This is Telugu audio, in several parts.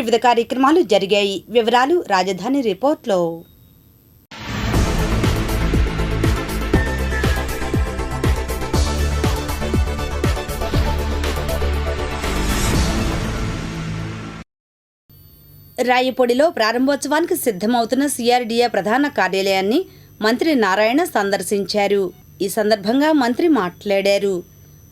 వివిధ కార్యక్రమాలు జరిగాయి. వివరాలు రాజధాని రిపోర్ట్లో. రాయపొడిలో ప్రారంభోత్సవానికి సిద్ధమవుతున్న సిఆర్డీఏ ప్రధాన కార్యాలయాన్ని మంత్రి నారాయణ సందర్శించారు. ఈ సందర్భంగా మంత్రి మాట్లాడారు.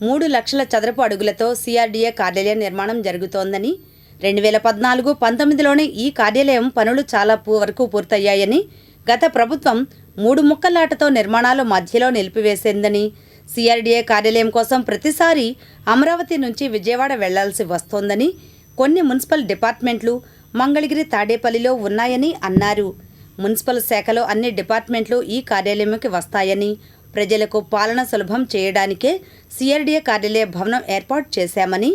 మూడు లక్షల చదరపు అడుగులతో సిఆర్డీఏ కార్యాలయ నిర్మాణం జరుగుతోందని రెండు వేల పద్నాలుగు పంతొమ్మిదిలోనే ఈ కార్యాలయం పనులు చాలా వరకు పూర్తయ్యాయని గత ప్రభుత్వం మూడు ముక్కలాటతో నిర్మాణాలు మధ్యలో నిలిపివేసిందని సిఆర్డీఏ కార్యాలయం కోసం ప్రతిసారి అమరావతి నుంచి విజయవాడ వెళ్ళాల్సి వస్తోందని కొన్ని మున్సిపల్ డిపార్ట్మెంట్లు మంగళగిరి తాడేపల్లిలో ఉన్నాయని అన్నారు. మున్సిపల్ శాఖలో అన్ని డిపార్ట్మెంట్లు ఈ కార్యాలయంకి వస్తాయని ప్రజలకు పాలన సులభం చేయడానికే సిఆర్డీఏ కార్యాలయ భవనం ఏర్పాటు చేశామని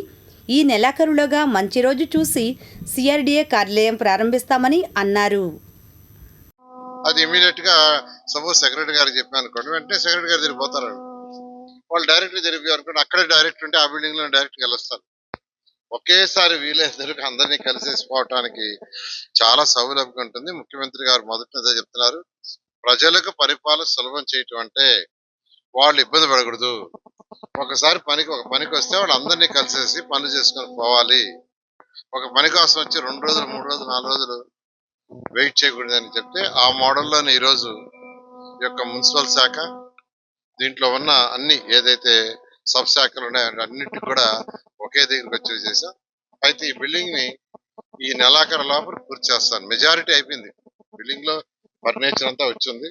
ఈ నెలాఖరులోగా మంచి రోజు చూసి సిఆర్డీఏ కార్యాలయం ప్రారంభిస్తామని అన్నారు. అది ఇమీడియట్గా సపోజ్ సెక్రటరీ గారికి చెప్పాను అనుకోండి వెంటనే సెక్రటరీ గారు తిరిగిపోతారు. వాళ్ళు డైరెక్ట్ తిరిగి అనుకోండి అక్కడే డైరెక్ట్ ఉంటే ఆ బిల్డింగ్లో డైరెక్ట్ కలుస్తారు ఒకేసారి వీలైతే అందరినీ కలిసేసిపోవటానికి చాలా సౌలభ్యంగా ఉంటుంది. ముఖ్యమంత్రి గారు మొదట చెప్తున్నారు. ప్రజలకు పరిపాలన సులభం చేయటం అంటే వాళ్ళు ఇబ్బంది పడకూడదు. ఒకసారి పనికి ఒక పనికి వస్తే వాళ్ళు అందరినీ కలిసేసి పనులు చేసుకొని పోవాలి. ఒక పని కోసం వచ్చి రెండు రోజులు మూడు రోజులు నాలుగు రోజులు వెయిట్ చేయకూడదని చెప్తే ఆ మోడల్లోనే ఈరోజు ఈ యొక్క మున్సిపల్ శాఖ దీంట్లో ఉన్న అన్ని ఏదైతే సబ్ శాఖలు ఉన్నాయో అన్నిటికి కూడా ఒకే దగ్గరికి వచ్చి చేశాం అయితే ఈ బిల్డింగ్ని ఈ నెలాఖరు లోపల పూర్తి చేస్తాను. మెజారిటీ అయిపోయింది. బిల్డింగ్లో ఫర్నిచర్ అంతా వచ్చింది.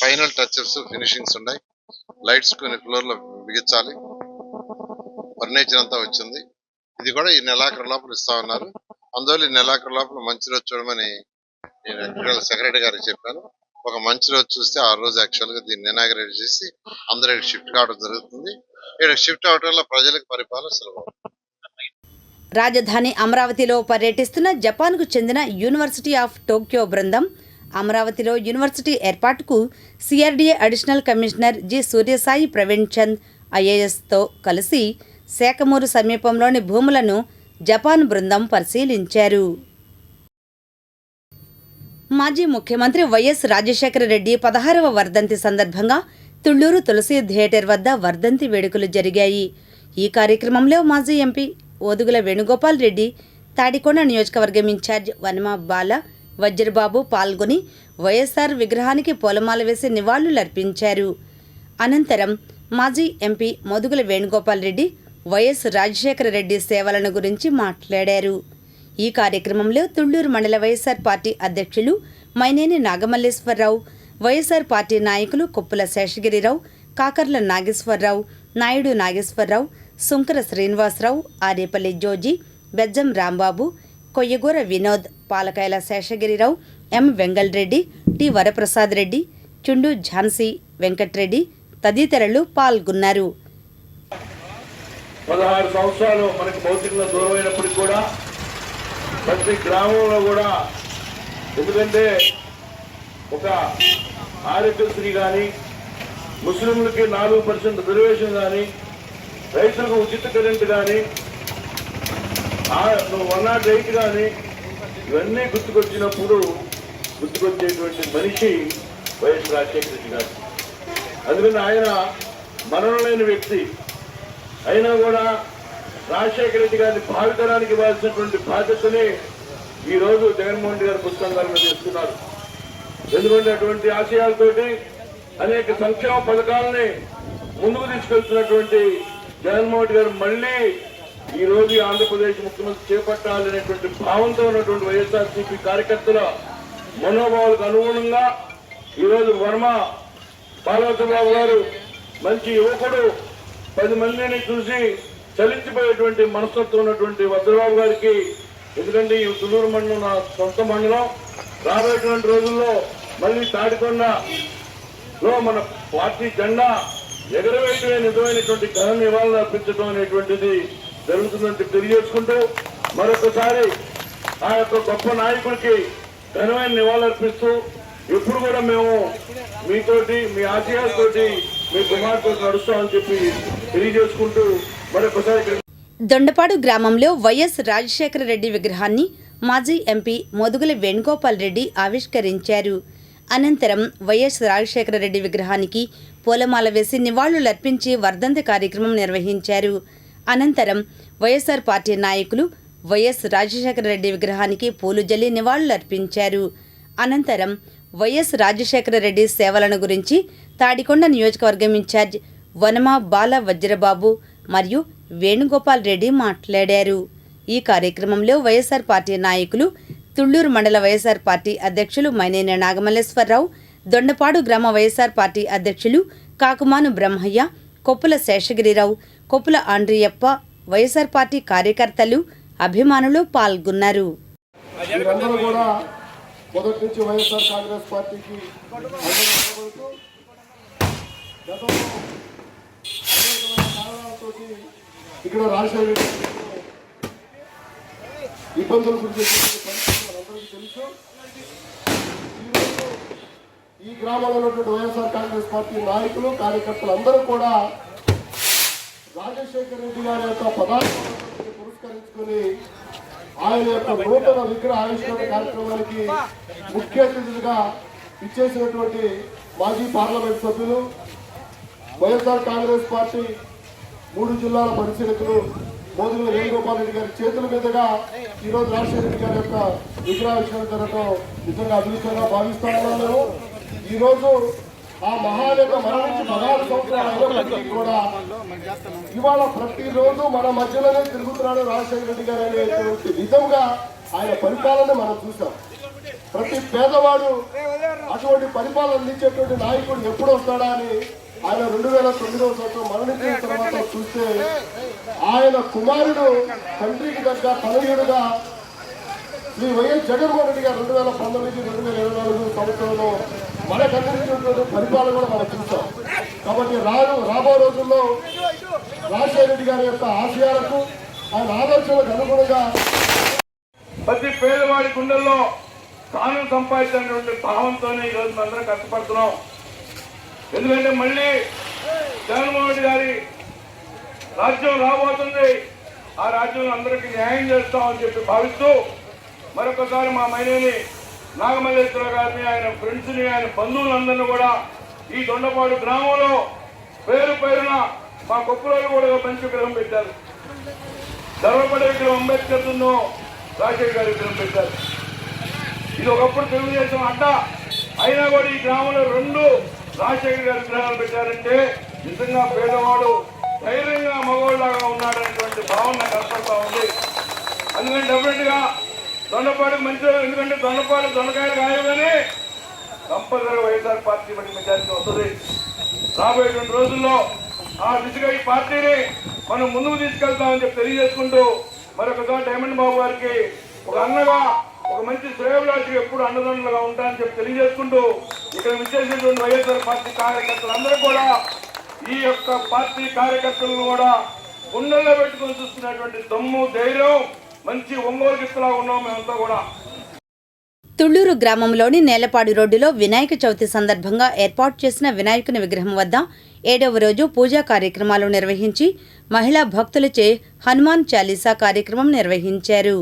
ఫైనల్ టచెస్ ఫినిషింగ్స్ ఉన్నాయి. లైట్స్ కొన్ని ఫ్లోర్లో బిగించాలి. ఫర్నిచర్ అంతా వచ్చింది. ఇది కూడా ఈ నెలాఖరు లోపల ఇస్తా ఉన్నారు. అందువల్ల ఈ నెలాఖరు లోపల మంచి రోజు చూడమని నేను ఎలక్ట్రికల్ సెక్రటరీ గారికి చెప్పాను. ఒక మంచి రోజు చూస్తే ఆ రోజు యాక్చువల్గా దీన్ని ఇనాగరేట్ చేసి అందరూ ఇక్కడ షిఫ్ట్ కావడం జరుగుతుంది. ఇక్కడ షిఫ్ట్ అవడం వల్ల ప్రజలకు పరిపాలన సులభం. రాజధాని అమరావతిలో పర్యటిస్తున్న జపాన్కు చెందిన యూనివర్సిటీ ఆఫ్ టోక్యో బృందం అమరావతిలో యూనివర్సిటీ ఏర్పాటుకు CRDA additional commissioner G Suryasai Praveen Chand ఐఏఎస్తో కలిసి శాఖమూరు సమీపంలోని భూములను జపాన్ బృందం పరిశీలించారు. మాజీ ముఖ్యమంత్రి వైఎస్ రాజశేఖర రెడ్డి పదహారవ వర్ధంతి సందర్భంగా తుళ్ళూరు తులసి థియేటర్ వద్ద వర్ధంతి వేడుకలు జరిగాయి. ఈ కార్యక్రమంలో మాజీ ఎంపీ ఓదుగుల వేణుగోపాల్ రెడ్డి తాడికొండ నియోజకవర్గం ఇన్ఛార్జ్ వనమా బాల వజ్రబాబు పాల్గొని వైఎస్ఆర్ విగ్రహానికి పూలమాల వేసి నివాళులర్పించారు. అనంతరం మాజీ ఎంపీ మోదుగుల వేణుగోపాల్ రెడ్డి వైఎస్ రాజశేఖర రెడ్డి సేవలను గురించి మాట్లాడారు. ఈ కార్యక్రమంలో తుళ్ళూరు మండల వైఎస్ఆర్ పార్టీ అధ్యక్షులు మైనేని నాగమల్లేశ్వరరావు వైఎస్ఆర్ పార్టీ నాయకులు కొప్పుల శేషగిరిరావు కాకర్ల నాగేశ్వరరావు నాయుడు నాగేశ్వరరావు సుంకర శ్రీనివాసరావు ఆరేపల్లి జోజి బెజ్జం రాంబాబు కొయ్యగూర వినోద్ పాలకాయల శేషగిరిరావు ఎం వెంగళరెడ్డి టి వరప్రసాద్ రెడ్డి చుండు ఝాన్సీ వెంకట్రెడ్డి తదితరులు పాల్గొన్నారు. పదహారు సంవత్సరాలు మనకు భౌతికంగా దూరమైనప్పటికీ కూడా ప్రతి గ్రామంలో కూడా ఎందుకంటే ఒక ఆరోగ్యశ్రీ కానీ ముస్లింలకి నాలుగు పర్సెంట్ రిజర్వేషన్ కానీ రైతులకు ఉచిత కరెంట్ కానీ వన్ నాట్ ఎయిట్ కానీ ఇవన్నీ గుర్తుకొచ్చినప్పుడు గుర్తుకొచ్చేటువంటి మనిషి వైఎస్ రాజశేఖర రెడ్డి గారు. అందుకని ఆయన మరణలేని వ్యక్తి. అయినా కూడా రాజశేఖర రెడ్డి గారిని భావితరానికి ఇవ్వాల్సినటువంటి బాధ్యతని ఈరోజు జగన్మోహన్ రెడ్డి గారి పుస్తకాల మీద ఇస్తున్నారు ఎందుకంటే అటువంటి ఆశయాలతోటి అనేక సంక్షేమ పథకాలని ముందుకు తీసుకెళ్తున్నటువంటి జగన్మోహన్ రెడ్డి గారు మళ్ళీ ఈ రోజు ఆంధ్రప్రదేశ్ ముఖ్యమంత్రి చేపట్టాలనేటువంటి భావంతో ఉన్నటువంటి వైఎస్ఆర్సీపీ కార్యకర్తల మనోభావాలకు అనుగుణంగా ఈ రోజు వర్మ పార్వతీబాబు గారు మంచి యువకుడు పది మందిని చూసి చలించిపోయేటువంటి మనస్తత్వం ఉన్నటువంటి వజ్రబాబు గారికి ఎందుకంటే ఈ తులూరు మండలం నా సొంత మండలం. రాబోయేటువంటి రోజుల్లో మళ్ళీ తాడికొండలో మన పార్టీ జెండా ఎగరవేయటమే నిజమైనటువంటి ఘన నివాళులు అర్పించడం అనేటువంటిది జరుగుతుందని తెలియజేసుకుంటూ మరొకసారి ఆ యొక్క గొప్ప నాయకుడికి ఘనమైన నివాళులర్పిస్తూ ఎప్పుడు కూడా మేము మీతోటి మీ ఆశయాలతోటి మీ కుమార్తె నడుస్తామని చెప్పి తెలియజేసుకుంటూ మరొకసారి దొండపాడు గ్రామంలో వైఎస్ రాజశేఖర రెడ్డి విగ్రహాన్ని మాజీ ఎంపీ మోదుగుల వేణుగోపాల్ రెడ్డి ఆవిష్కరించారు. అనంతరం వైఎస్ రాజశేఖర రెడ్డి విగ్రహానికి పూలమాల వేసి నివాళులర్పించి వర్ధంతి కార్యక్రమం నిర్వహించారు. అనంతరం వైఎస్ఆర్ పార్టీ నాయకులు వైఎస్ రాజశేఖర రెడ్డి విగ్రహానికి పూలు జల్లి నివాళులర్పించారు. అనంతరం వైఎస్ రాజశేఖర రెడ్డి సేవలను గురించి తాడికొండ నియోజకవర్గం ఇన్ఛార్జ్ వనమా బాల వజ్రబాబు మరియు వేణుగోపాల్ రెడ్డి మాట్లాడారు. ఈ కార్యక్రమంలో వైఎస్ఆర్ పార్టీ నాయకులు తుళ్ళూరు మండల వైఎస్ఆర్ పార్టీ అధ్యక్షులు మైనేని నాగమల్లేశ్వరరావు దొండపాడు గ్రామ వైఎస్ఆర్ పార్టీ అధ్యక్షులు కాకుమాను బ్రహ్మయ్య కొప్పుల శేషగిరిరావు కొప్పుల ఆండ్రియప్ప వైఎస్ఆర్ పార్టీ కార్యకర్తలు అభిమానులు పాల్గొన్నారు. మొదటి నుంచి వైఎస్ఆర్ కాంగ్రెస్ పార్టీకి ఇక్కడ రాజశేఖర ఇబ్బందులు మనందరికీ తెలుసు. ఈరోజు ఈ గ్రామంలో ఉన్నటువంటి వైఎస్ఆర్ కాంగ్రెస్ పార్టీ నాయకులు కార్యకర్తలు అందరూ కూడా రాజశేఖర రెడ్డి గారి యొక్క పదార్థాన్ని పురస్కరించుకొని ఆయన యొక్క నూతన విగ్రహ ఆవిష్కరణ కార్యక్రమానికి ముఖ్య అతిథులుగా ఇచ్చేసినటువంటి మాజీ పార్లమెంట్ సభ్యులు వైఎస్ఆర్ కాంగ్రెస్ పార్టీ మూడు జిల్లాల పరిశీలకులు మోదుగుల వేణుగోపాల్ రెడ్డి గారి చేతుల మీదుగా ఈరోజు రాజశేఖర రెడ్డి గారి యొక్క విగ్రహావిష్కరణ జరగడం నిజంగా అభివృద్ధిగా భావిస్తా ఉన్నాను ఈరోజు ఆ మహాదేవ మరణించి పదహారు సంవత్సరాలు అయినప్పటికీ కూడా ఇవాళ ప్రతిరోజు మన మధ్యలోనే తిరుగుతున్నాడు రాజశేఖర రెడ్డి గారు అనేటువంటి విధంగా ఆయన పరిపాలన మనం చూసాం ప్రతి పేదవాడు అటువంటి పరిపాలన అందించేటువంటి నాయకుడు ఎప్పుడు వస్తాడా అని ఆయన రెండు వేల తొమ్మిదవ సంవత్సరం మరణించిన తర్వాత చూస్తే ఆయన కుమారుడు తండ్రికి తగ్గ తనయుడుగా శ్రీ వైఎస్ జగన్మోహన్ రెడ్డి గారు రెండు వేల పంతొమ్మిది రెండు వేల ఇరవై నాలుగు సంవత్సరంలో మనకు అందించినటువంటి పరిపాలన కూడా మనం చూస్తాం. కాబట్టి రాను రాబో రోజుల్లో రాజశేఖర రెడ్డి గారి యొక్క ఆశయాలకు ఆయన ఆదర్శాలకు అనుగుణంగా ప్రతి పేదవాడి గుండెల్లో తాను సంపాదించినటువంటి భావంతోనే ఈరోజు మనందరం కష్టపడుతున్నాం. ఎందుకంటే మళ్ళీ జగన్మోహన్ రెడ్డి గారి రాజ్యం రాబోతుంది. ఆ రాజ్యంలో అందరికీ న్యాయం చేస్తామని చెప్పి భావిస్తూ మరొకసారి మా మైనేని నాగమల్లేశ్వర గారిని ఆయన ఫ్రెండ్స్ని ఆయన బంధువులందరినీ కూడా ఈ దొండపాడు గ్రామంలో పేరు పేరున మా కొప్పులలో కూడా మంచి విగ్రహం పెట్టారు. ధర్మపడే విగ్రహం అంబేద్కర్ రాజశేఖర్ గారి విగ్రహం పెట్టారు. ఇది ఒకప్పుడు తెలుగుదేశం అడ్డ. అయినా కూడా ఈ గ్రామంలో రెండు రాజశేఖర్ గారి విగ్రహాలు పెట్టారంటే నిజంగా పేదవాడు ధైర్యంగా మగవాళ్ళలాగా ఉన్నాడనేటువంటి భావన కనపడతా ఉంది. అందుకని డెఫినెట్గా దొండపాడు మంచి ఎందుకంటే దొండపాడు దొండకాయలు కాయగానే కంపల్సరీ వైఎస్ఆర్ పార్టీ మనకి మెజారిటీ వస్తుంది. రాబోయేటువంటి రోజుల్లో ఆ దిశగా ఈ పార్టీని మనం ముందుకు తీసుకెళ్తామని చెప్పి తెలియజేసుకుంటూ మరొకసారి డైమండ్ బాబు గారికి ఒక అన్నగా ఒక మంచి శ్రేయభిలాషిగా ఎప్పుడు అన్నదండలుగా ఉంటానని చెప్పి తెలియజేసుకుంటూ ఇక్కడ విచ్చేసినటువంటి వైఎస్ఆర్ పార్టీ కార్యకర్తలందరూ కూడా ఈ యొక్క పార్టీ కార్యకర్తలను కూడా గుండెల్లో పెట్టుకొని చూస్తున్నటువంటి దమ్ము ధైర్యం మంచి ఒంగోలు ఉన్నాం మేమంతా కూడా. తుళ్ళూరు గ్రామంలోని నేలపాడు రోడ్డులో వినాయక చవితి సందర్భంగా ఏర్పాటు చేసిన వినాయకుని విగ్రహం వద్ద ఏడవ రోజు పూజా కార్యక్రమాలు నిర్వహించి మహిళా భక్తులచే హనుమాన్ చాలీసా కార్యక్రమం నిర్వహించారు.